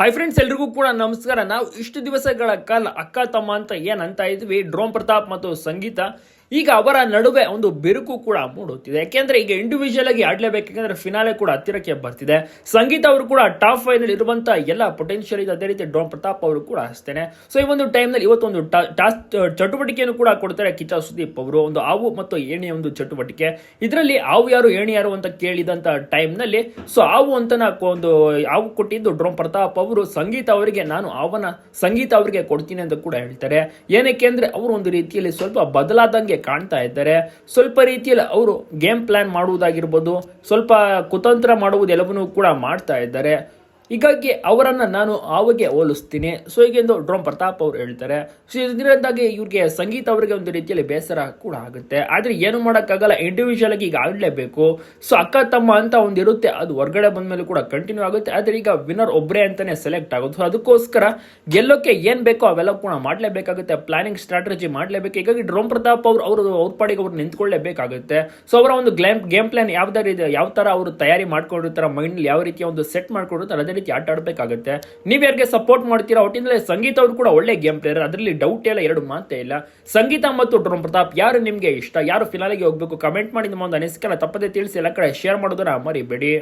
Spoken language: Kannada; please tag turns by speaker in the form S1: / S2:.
S1: ಹಾಯ್ ಫ್ರೆಂಡ್ಸ್ ಎಲ್ರಿಗೂ ಕೂಡ ನಮಸ್ಕಾರ. ನಾವು ಇಷ್ಟು ದಿವಸಗಳ ಕಾಲ ಅಕ್ಕ ತಮ್ಮ ಅಂತ ಏನಂತ ಇದ್ವಿ. ಡ್ರೋಮ್ ಪ್ರತಾಪ್ ಮತ್ತು ಸಂಗೀತ. ಈಗ ಅವರ ನಡುವೆ ಒಂದು ಬಿರುಕು ಕೂಡ ಮೂಡುತ್ತಿದೆ. ಯಾಕೆಂದ್ರೆ ಈಗ ಇಂಡಿವಿಜುವಲ್ ಆಗಿ ಆಡಲೇಬೇಕು, ಯಾಕಂದ್ರೆ ಫಿನಾಲೆ ಕೂಡ ಹತ್ತಿರಕ್ಕೆ ಬರ್ತಿದೆ. ಸಂಗೀತ ಅವರು ಕೂಡ ಟಾಪ್ ಫೈವ್ನಲ್ಲಿ ಇರುವಂತ ಎಲ್ಲ ಪೊಟೆನ್ಷಿಯಲ್ ಇದೆ. ಅದೇ ರೀತಿ ಡ್ರೋನ್ ಪ್ರತಾಪ್ ಅವರು ಕೂಡ ಅಷ್ಟೇನೆ. ಸೊ ಈ ಒಂದು ಟೈಮ್ನಲ್ಲಿ ಇವತ್ತೊಂದು ಟಾಸ್ಕ್ ಚಟುವಟಿಕೆಯನ್ನು ಕೂಡ ಕೊಡ್ತಾರೆ ಕಿಚ್ಚ ಸುದೀಪ್ ಅವರು. ಒಂದು ಹಾವು ಮತ್ತು ಏಣಿಯ ಒಂದು ಚಟುವಟಿಕೆ. ಇದರಲ್ಲಿ ಹಾವು ಯಾರು, ಏಣಿ ಯಾರು ಅಂತ ಕೇಳಿದಂತ ಟೈಮ್ನಲ್ಲಿ ಸೊ ಹಾವು ಅಂತ ಒಂದು ಹಾವು ಕೊಟ್ಟಿದ್ದು ಡ್ರೋನ್ ಪ್ರತಾಪ್ ಅವರು. ಸಂಗೀತ ಅವರಿಗೆ ನಾನು ಅವನ ಸಂಗೀತ ಅವರಿಗೆ ಕೊಡ್ತೀನಿ ಅಂತ ಕೂಡ ಹೇಳ್ತಾರೆ. ಏನಕ್ಕೆ ಅಂದ್ರೆ ಅವರು ಒಂದು ರೀತಿಯಲ್ಲಿ ಸ್ವಲ್ಪ ಬದಲಾದಂಗೆ ಕಾಣ್ತಾ ಇದ್ದಾರೆ. ಸ್ವಲ್ಪ ರೀತಿಯಲ್ಲಿ ಅವರು ಗೇಮ್ ಪ್ಲಾನ್ ಮಾಡುವುದಾಗಿರ್ಬೋದು ಸ್ವಲ್ಪ ಕುತಂತ್ರ ಮಾಡುವುದೆಲ್ಲವನ್ನೂ ಕೂಡ ಮಾಡ್ತಾ ಇದ್ದಾರೆ. ಹೀಗಾಗಿ ಅವರನ್ನ ನಾನು ಆವಗೆ ಹೋಲಿಸ್ತೀನಿ. ಸೊ ಹೀಗೆಂದು ಡ್ರೋಮ್ ಪ್ರತಾಪ್ ಅವರು ಹೇಳ್ತಾರೆ. ಸೊ ಇದರಿಂದಾಗಿ ಇವ್ರಿಗೆ ಸಂಗೀತ ಅವರಿಗೆ ಒಂದು ರೀತಿಯಲ್ಲಿ ಬೇಸರ ಕೂಡ ಆಗುತ್ತೆ. ಆದ್ರೆ ಏನು ಮಾಡೋಕ್ಕಾಗಲ್ಲ ಇಂಡಿವಿಜುವಲ್ ಆಗಿ ಈಗ ಆಡಲೇಬೇಕು. ಸೊ ಅಕ್ಕ, ತಮ್ಮ ಅಂತ ಒಂದು ಇರುತ್ತೆ, ಅದು ಹೊರಗಡೆ ಬಂದ ಮೇಲೆ ಕೂಡ ಕಂಟಿನ್ಯೂ ಆಗುತ್ತೆ. ಆದ್ರೆ ಈಗ ವಿನ್ನರ್ ಒಬ್ಬರೇ ಅಂತಾನೆ ಸೆಲೆಕ್ಟ್ ಆಗೋದು. ಸೊ ಅದಕ್ಕೋಸ್ಕರ ಗೆಲ್ಲೋಕೆ ಏನ್ ಬೇಕೋ ಅವೆಲ್ಲ ಕೂಡ ಮಾಡಲೇಬೇಕಾಗುತ್ತೆ. ಪ್ಲಾನಿಂಗ್ ಸ್ಟ್ರಾಟಜಿ ಮಾಡಲೇಬೇಕು. ಹೀಗಾಗಿ ಡ್ರೋಮ್ ಪ್ರತಾಪ್ ಅವರು ಅವರು, ಅವ್ರ ಪಾಡಿಗೆ ಅವ್ರು ನಿಂತ್ಕೊಳ್ಳೇಬೇಕಾಗುತ್ತೆ. ಸೊ ಅವರ ಒಂದು ಗ್ಲೇಮ್ ಗೇಮ್ ಪ್ಲಾನ್ ಯಾವ್ದಾರ ಯಾವ ತರ ಅವರು ತಯಾರಿ ಮಾಡ್ಕೊಂಡಿರ್ತಾರೆ ಮೈಂಡ್ ಯಾವ ರೀತಿಯ ಒಂದು ಸೆಟ್ ಮಾಡ್ಕೊಂಡಿರ್ತಾರೆ ರೀತಿ ಆಟ ಆಡಬೇಕಾಗುತ್ತೆ. ನೀವು ಯಾರಿಗೆ ಸಪೋರ್ಟ್ ಮಾಡ್ತೀರಾ, ಒಟ್ಟಿನಲ್ಲಿ ಸಂಗೀತ ಅವರು ಕೂಡ ಒಳ್ಳೆ ಗೇಮ್ ಪ್ಲೇಯರ್ ಅದರಲ್ಲಿ ಡೌಟ್ ಇಲ್ಲ ಎರಡು ಮಾತೇ ಇಲ್ಲ. ಸಂಗೀತ ಮತ್ತು ಡ್ರೋನ್ ಪ್ರತಾಪ್, ಯಾರು ನಿಮಗೆ ಇಷ್ಟ? ಯಾರು ಫಿನಾಲಿಗೆ ಹೋಗ್ಬೇಕು? ಕಮೆಂಟ್ ಮಾಡಿ ನಿಮ್ಮ ಒಂದು ಅನಿಸಿಕೆಲ್ಲ ತಪ್ಪದೆ ತಿಳಿಸಿ ಎಲ್ಲ ಕಡೆ ಶೇರ್ ಮಾಡೋದನ್ನ ಮರಿಬೇಡಿ.